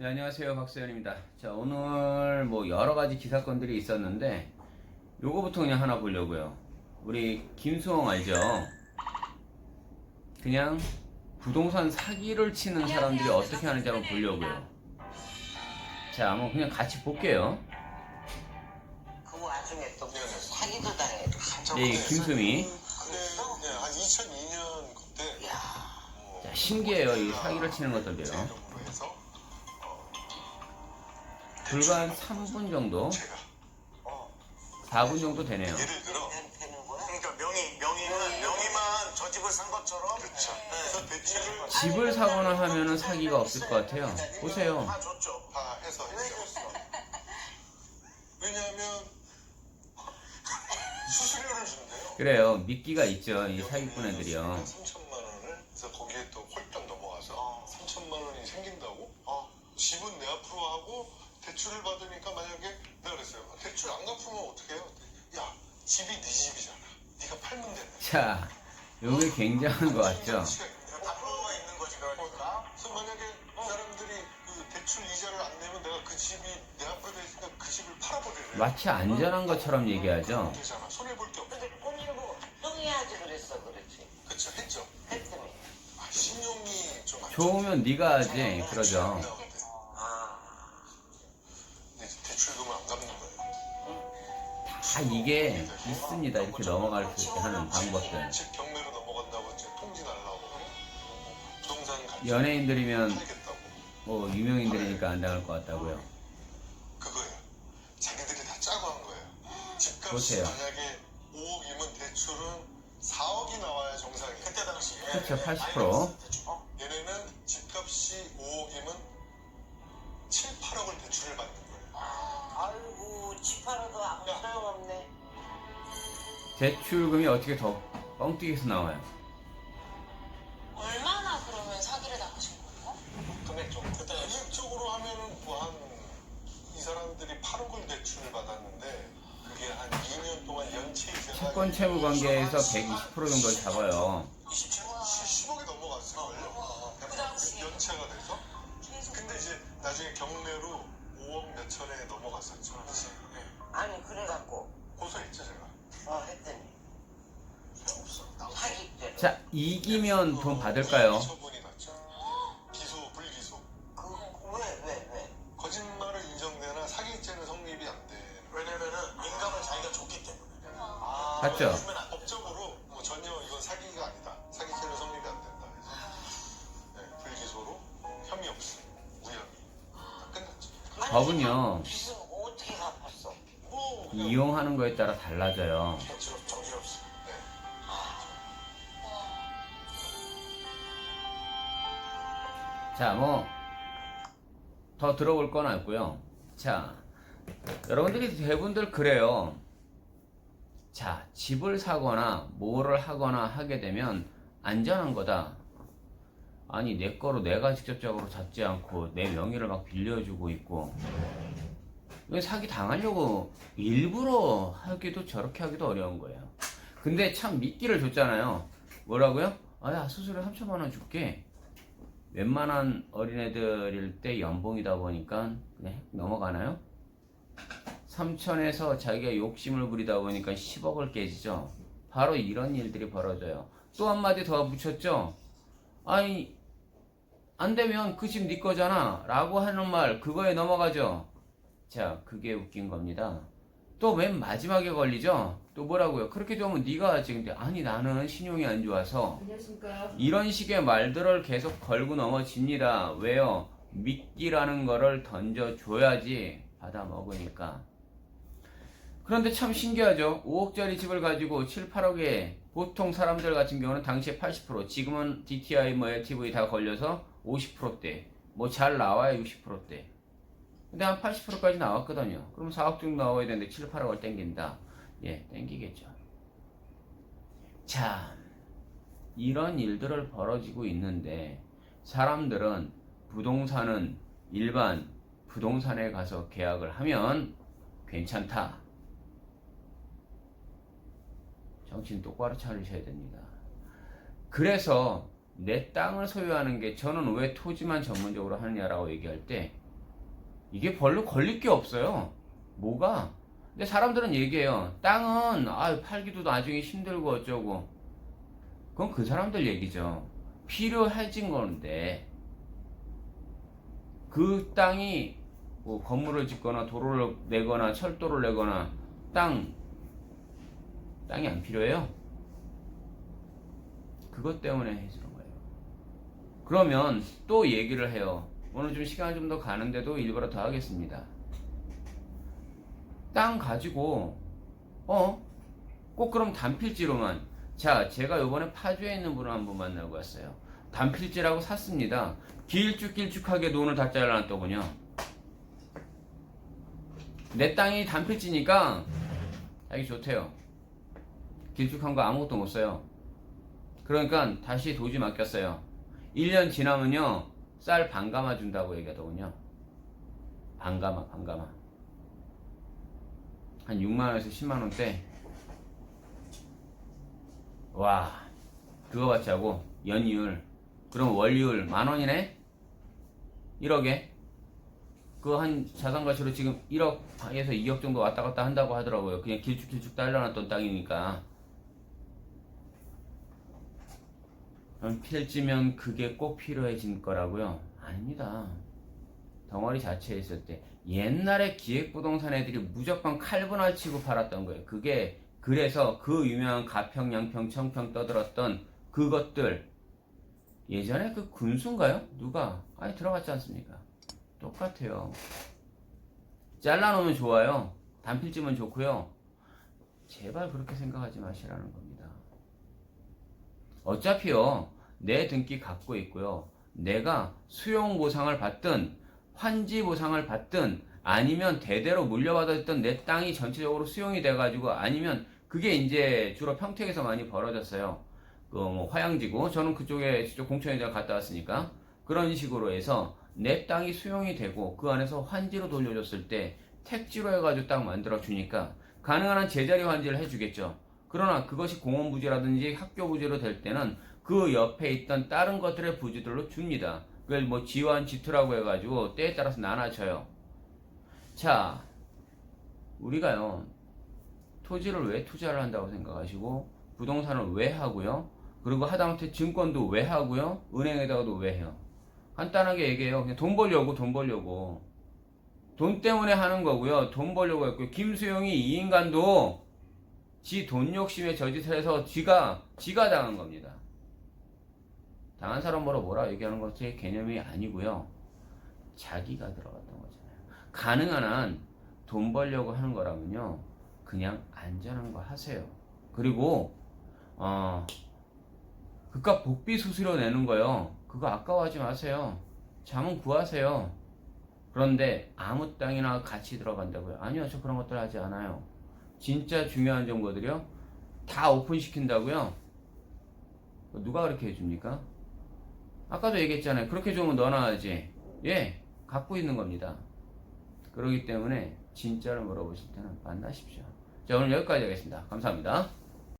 네, 안녕하세요. 박세현입니다. 자, 오늘 뭐 여러 가지 기사건들이 있었는데, 요거부터 그냥 하나 보려고요. 우리 김수홍 알죠? 그냥 부동산 사기를 치는 사람들이 어떻게 하는지 한번 보려고요. 자, 한번 그냥 같이 볼게요. 그 와중에 또 사기도 한참 네, 김수미. 근데 네, 한 2002년 그때 야뭐 자, 신기해요. 이 사기를 치는 것들도요. 불과 한 3분 정도? 제가 어, 4분 정도 되네요. 예를 들어 거야? 그러니까 명의 명의는 명의만 저 집을 산 것처럼 그렇죠. 네. 그래서 대출을 집을 사거나 하면은 사기가 없을 것 같아요. 보세요. 다 줬죠. 다 해서. 왜냐하면 수수료를 준대요. 그래요. 미끼가 있죠. 이 사기꾼 애들이요. 3 집이 네 집이잖아. 네가 팔면 되네. 자, 요게 굉장한 것 같죠? 앞으로가 있는 거지 그러니까. 그래서 만약에 그 사람들이 그 대출 이자를 안 내면 내가 그 집이 내돼 있으니까 그 집을 팔아버리래. 마치 안전한 것처럼 얘기하죠. 되잖아. 손해 볼 게 없어. 근데 본인도 형해야지 그랬어 그렇지 그쵸 했죠. 했더니 아, 신용이 좀 안 좋으면 네가 하지. 그러죠. 다 이게 있습니다. 이렇게 넘어갈 수 있게 하는 방법들. 연예인들이면 뭐 유명인들이니까 안 당할 것 같다고요. 그거예요. 자기들이 다 짜고 한 거예요. 집값이 보세요. 만약에 5억이면 대출은 4억이 나와야 정상이에요. 그때 당시에 그렇죠, 80%. 어? 얘네는 집값이 5억이면 7, 8억을 대출을 받는. 치파라도 아무 소용없네 대출금이 어떻게 더 뻥튀기해서 나와요. 얼마나 그러면 사기를 당하신 거예요? 금액 좀 그때 금액적으로 하면은 뭐한이 사람들이 8억을 대출을 받았는데 그게 한 2년 동안 연체 이자가 채권 채무 관계에서 120% 정도 잡아요. 27, 10억이 넘어갔을걸요. 그 당시에. 연체가 돼서. 계속 근데 이제 나중에 경매로 5억 몇 천에 넘어갔었죠. 네. 아니 그래갖고 고소했죠 제가. 어 했더니 사기 때 자, 이기면 돈 받을까요? 처분이 났죠. 기소 불기소. 그왜왜 왜? 거짓말을 인정되나 사기죄는 성립이 안 돼. 왜냐면은 인감을 자기가 줬기 때문에. 아, 맞죠? 주면 안 돼. 법적으로 뭐 전혀 이건 사기가 아니다. 사기죄는 성립이 안 된다. 그래서 네, 불기소로 혐의 없음, 무혐의 다 끝났죠. 아니, 법은요 어떻게 갚았어? 뭐 그냥 이용하는 거에 따라 달라져요. 자, 뭐, 더 들어볼 건 없고요. 자, 여러분들이 대부분들 그래요. 자, 집을 사거나 뭐를 하거나 하게 되면 안전한 거다. 아니, 내 거로 내가 직접적으로 잡지 않고 내 명의를 막 빌려주고 있고. 이건 사기 당하려고 일부러 하기도 저렇게 하기도 어려운 거예요. 근데 참 미끼를 줬잖아요. 뭐라고요? 아, 야, 수수료 3천만 원 줄게. 웬만한 어린애들일 때 연봉이다 보니까 그냥 획 넘어가나요? 3천에서 자기가 욕심을 부리다 보니까 10억을 깨지죠. 바로 이런 일들이 벌어져요. 또 한마디 더 붙였죠. 아니 안 되면 그 집 네 거잖아 라고 하는 말 그거에 넘어가죠. 자 그게 웃긴 겁니다. 또 맨 마지막에 걸리죠. 또 뭐라고요? 그렇게 되면 네가. 근데 아니 나는 신용이 안 좋아서 안녕하십니까. 이런 식의 말들을 계속 걸고 넘어집니다. 왜요? 미끼라는 거를 던져줘야지 받아 먹으니까. 그런데 참 신기하죠? 5억짜리 집을 가지고 7, 8억에 보통 사람들 같은 경우는 당시에 80%, 지금은 DTI 뭐 LTV 다 걸려서 50%대, 뭐 잘 나와야 60%대. 근데 한 80%까지 나왔거든요. 그럼 4억 정도 나와야 되는데 7, 8억을 땡긴다. 예, 땡기겠죠. 자, 이런 일들을 벌어지고 있는데 사람들은 부동산은 일반 부동산에 가서 계약을 하면 괜찮다. 정신 똑바로 차리셔야 됩니다. 그래서 내 땅을 소유하는 게 저는 왜 토지만 전문적으로 하느냐라고 얘기할 때 이게 별로 걸릴 게 없어요. 뭐가? 근데 사람들은 얘기해요. 땅은 아 팔기도 나중에 힘들고 어쩌고. 그건 그 사람들 얘기죠. 필요해진 건데 그 땅이 뭐 건물을 짓거나 도로를 내거나 철도를 내거나 땅 땅이 안 필요해요. 그것 때문에 해주는 거예요. 그러면 또 얘기를 해요. 오늘 좀 시간이 좀 더 가는데도 일부러 더 하겠습니다. 땅 가지고 어? 꼭 그럼 단필지로만 자 제가 요번에 파주에 있는 분을 한번 만나고 왔어요. 단필지라고 샀습니다. 길쭉길쭉하게 돈을 다 잘라놨더군요. 내 땅이 단필지니까 자기 좋대요. 길쭉한 거 아무것도 못 써요. 그러니까 다시 도지 맡겼어요. 1년 지나면요, 쌀 반가마 준다고 얘기하더군요. 반가마, 반가마. 한 6만원에서 10만원대. 와, 그거 같이 하고, 연이율. 그럼 월이율 만원이네? 1억에? 그거 한 자산 가치로 지금 1억에서 2억 정도 왔다 갔다 한다고 하더라고요. 그냥 길쭉길쭉 딸려놨던 땅이니까. 그럼 필지면 그게 꼭 필요해진 거라고요? 아닙니다. 덩어리 자체에 있을 때 옛날에 기획부동산 애들이 무조건 칼분할 치고 팔았던 거예요. 그게 그래서 그 유명한 가평, 양평, 청평 떠들었던 그것들 예전에 그 군수인가요? 누가? 아니 들어갔지 않습니까? 똑같아요. 잘라놓으면 좋아요. 단필지면 좋고요. 제발 그렇게 생각하지 마시라는 겁니다. 어차피요, 내 등기 갖고 있고요. 내가 수용 보상을 받든, 환지 보상을 받든, 아니면 대대로 물려받았던 내 땅이 전체적으로 수용이 돼가지고, 아니면 그게 이제 주로 평택에서 많이 벌어졌어요. 그 뭐 화양지구, 저는 그쪽에 직접 공천에 갔다 왔으니까. 그런 식으로 해서 내 땅이 수용이 되고, 그 안에서 환지로 돌려줬을 때, 택지로 해가지고 딱 만들어 주니까, 가능한 한 제자리 환지를 해주겠죠. 그러나 그것이 공원 부지라든지 학교 부지로 될 때는 그 옆에 있던 다른 것들의 부지들로 줍니다. 그걸 뭐 지환 지투라고 해가지고 때에 따라서 나눠줘요. 자, 우리가요 토지를 왜 투자를 한다고 생각하시고 부동산을 왜 하고요? 그리고 하다못해 증권도 왜 하고요? 은행에다가도 왜 해요? 간단하게 얘기해요. 그냥 돈 벌려고 돈 벌려고 돈 때문에 하는 거고요. 돈 벌려고 했고요. 김수영이 이 인간도 지 돈 욕심에 저짓을 해서 지가 지가 당한 겁니다. 당한 사람 뭐라 뭐라 얘기하는 것이 개념이 아니고요. 자기가 들어갔던 거잖아요. 가능한 한 돈 벌려고 하는 거라면요. 그냥 안전한 거 하세요. 그리고 어 그깟 복비 수수료 내는 거요. 그거 아까워하지 마세요. 잠은 구하세요. 그런데 아무 땅이나 같이 들어간다고요? 아니요, 저 그런 것들 하지 않아요. 진짜 중요한 정보들이요? 다 오픈시킨다고요? 누가 그렇게 해줍니까? 아까도 얘기했잖아요. 그렇게 좋으면 넣어놔야지. 예, 갖고 있는 겁니다. 그렇기 때문에 진짜를 물어보실 때는 만나십시오. 자, 오늘 여기까지 하겠습니다. 감사합니다.